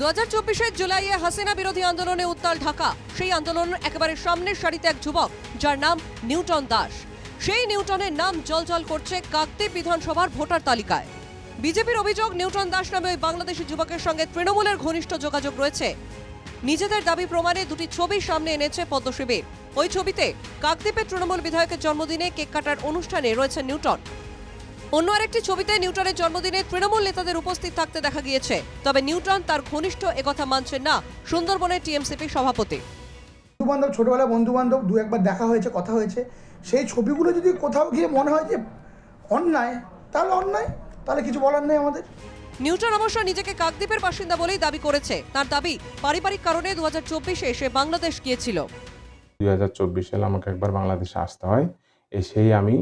দু হাজার চব্বিশের জুলাইয়ে হাসিনা বিরোধী আন্দোলনে উত্তাল ঢাকা। সেই আন্দোলনের একেবারে সামনের সারিতে এক যুবক, যার নাম নিউটন দাস। সেই নিউটনের নাম জলজল করছে কাকদ্বীপ বিধানসভার ভোটার তালিকায়। বিজেপির অভিযোগ, নিউটন দাস নামে ওই বাংলাদেশি যুবকের সঙ্গে তৃণমূলের ঘনিষ্ঠ যোগাযোগ রয়েছে। নিজেদের দাবি প্রমাণে দুটি ছবি সামনে এনেছে পদ্মশিবির ওই ছবিতে কাকদ্বীপের তৃণমূল বিধায়কের জন্মদিনে কেক কাটার অনুষ্ঠানে রয়েছে নিউটন। অন্য আরেকটি ছবিতে নিউটনের জন্মদিনে তৃণমূল নেতাদের উপস্থিত থাকতে দেখা গিয়েছে। তবে নিউটন তার ঘনিষ্ঠ একথা মানছেন না সুন্দরবনের টিএমসিপি সভাপতি। বন্ধু বান্ধব ছোটোবেলায় বন্ধু বান্ধব দু একবার দেখা হয়েছে কথা হয়েছে। সেই ছবিগুলো যদি কোথাও গিয়ে মনে হয় যে অন্যায় তাহলে অন্যায় তাহলে কিছু বলার নেই আমাদের। নিউটন অবশ্য নিজেকে কাকদ্বীপের বাসিন্দা বলেই দাবি করেছে। তার দাবি পারিবারিক কারণে দু হাজার চব্বিশে সে বাংলাদেশ গিয়েছিল। দুই হাজার চব্বিশ সালে আমাকে একবার বাংলাদেশে আসতে হয়। এসেই আমি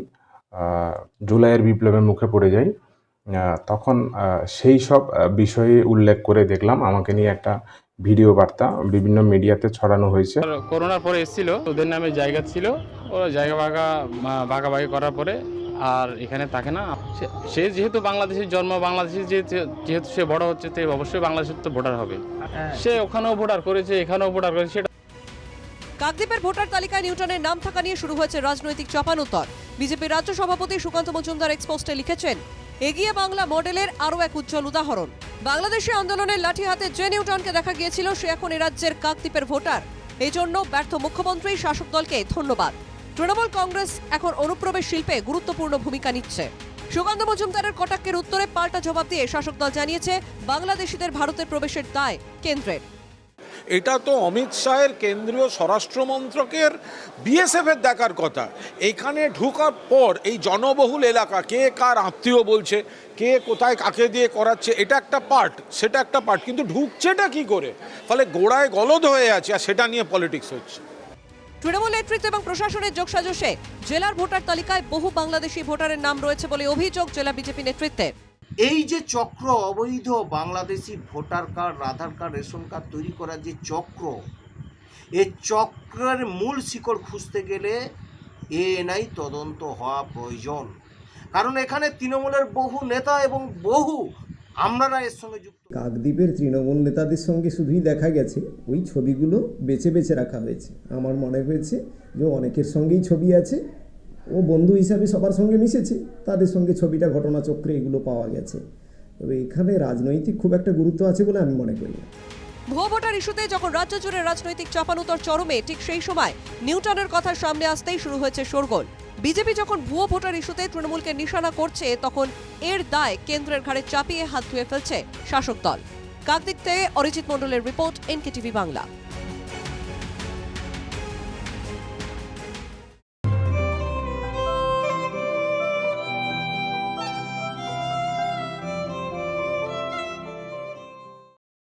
জুলাইয়ের বিপ্লবের মুখে পড়ে যাই তখন সেই সব বিষয়ে উল্লেখ করে দেখলাম। আমাকে নিয়ে একটা ভিডিও বার্তা বিভিন্ন মিডিয়াতে ছড়ানো হয়েছে। করোনার পরে এসেছিল ওদের নামে জায়গা ছিল। ওরা জায়গা ভাগা ভাগাভাগি করার পরে আর এখানে থাকে না। সে- সে যেহেতু বাংলাদেশের জন্ম বাংলাদেশে যে- যেহেতু সে বড় হচ্ছে তো অবশ্যই বাংলাদেশের তো ভোটার হবে। সে ওখানেও ভোটার করেছে এখানেও ভোটার করেছে সেটা কাকদ্বীপের ভোটার তালিকায় নিউটনের নাম থাকা নিয়ে শুরু হয়েছে রাজনৈতিক চাপানুত্তর। বিজেপির রাজ্য সভাপতি সুকান্ত মজুমদার এক্সপোস্টে লিখেছেন, এগিয়ে বাংলা মডেলের আরও এক উজ্জ্বল উদাহরণ। বাংলাদেশে আন্দোলনের লাঠি হাতে যে নিউটনকে দেখা গিয়েছিল, সে এখন রাজ্যের কাকদ্বীপের ভোটার। এই জন্য ব্যর্থ মুখ্যমন্ত্রী, শাসক দলকে ধন্যবাদ। তৃণমূল কংগ্রেস এখন অনুপ্রবেশ শিল্পে গুরুত্বপূর্ণ ভূমিকা নিচ্ছে। সুকান্ত মজুমদারের কটাক্ষের উত্তরে পাল্টা জবাব দিয়ে শাসক দল জানিয়েছে, বাংলাদেশিদের ভারতের প্রবেশের দায় কেন্দ্রের। এটা তো অমিত শাহের কেন্দ্রীয় স্বরাষ্ট্রমন্ত্রকের বিএসএফের দেখার কথা। এখানে ঢুকার পর এই জনবহুল এলাকা, কে কার আত্মীয় বলছে, কে কোথায় কাকে দিয়ে করাচ্ছে, এটা একটা পার্ট সেটা একটা পার্ট কিন্তু ঢুকছেটা কি করে? ফলে গোড়ায় গলদ হয়ে আছে আর সেটা নিয়ে পলিটিক্স হচ্ছে। তৃণমূল নেতৃত্ব এবং প্রশাসনের যোগসাজশে জেলার ভোটার তালিকায় বহু বাংলাদেশি ভোটারের নাম রয়েছে বলে অভিযোগ জেলা বিজেপি নেতৃত্বের। এই যে চক্র, অবৈধ Bangladeshi voter card, Aadhaar card, ration card তৈরি করার যে চক্র এই চক্রের মূল শিকড় খুঁজতে গেলে এএনআই তদন্ত হওয়া প্রয়োজন। কারণ এখানে তৃণমূলের বহু নেতা এবং বহু আমরারা এর সঙ্গে যুক্ত। কাকদ্বীপের তৃণমূল নেতাদের সঙ্গে শুধুই দেখা গেছে, ওই ছবিগুলো বেছে বেছে রাখা হয়েছে। আমার মনে হয়েছে যে অনেকের সঙ্গেই ছবি আছে ও বন্ধু হিসাবে সবার সঙ্গে মিশেছে, তাদের সঙ্গে ছবিটা, ঘটনাচক্রে এগুলো পাওয়া গেছে। তবে এখানে রাজনৈতিক খুব একটা গুরুত্ব আছে বলে আমি মনে করি ভুয়ো ভোটার ইস্যুতে যখন রাজ্য জুড়ে রাজনৈতিক চাপানুতর চরমে, ঠিক সেই সময় নিউটনের কথা সামনে আসতেই শুরু হয়েছে শোরগোল। বিজেপি যখন ভুয়ো ভোটার ইস্যুতে তৃণমূলকে নিশানা করছে, তখন এর দায় কেন্দ্রের ঘাড়ে চাপিয়ে হাত ধুয়ে ফেলছে শাসক দল। কাকদিক থেকে অরিজিৎ মণ্ডলের রিপোর্ট, এনকেটিভি বাংলা।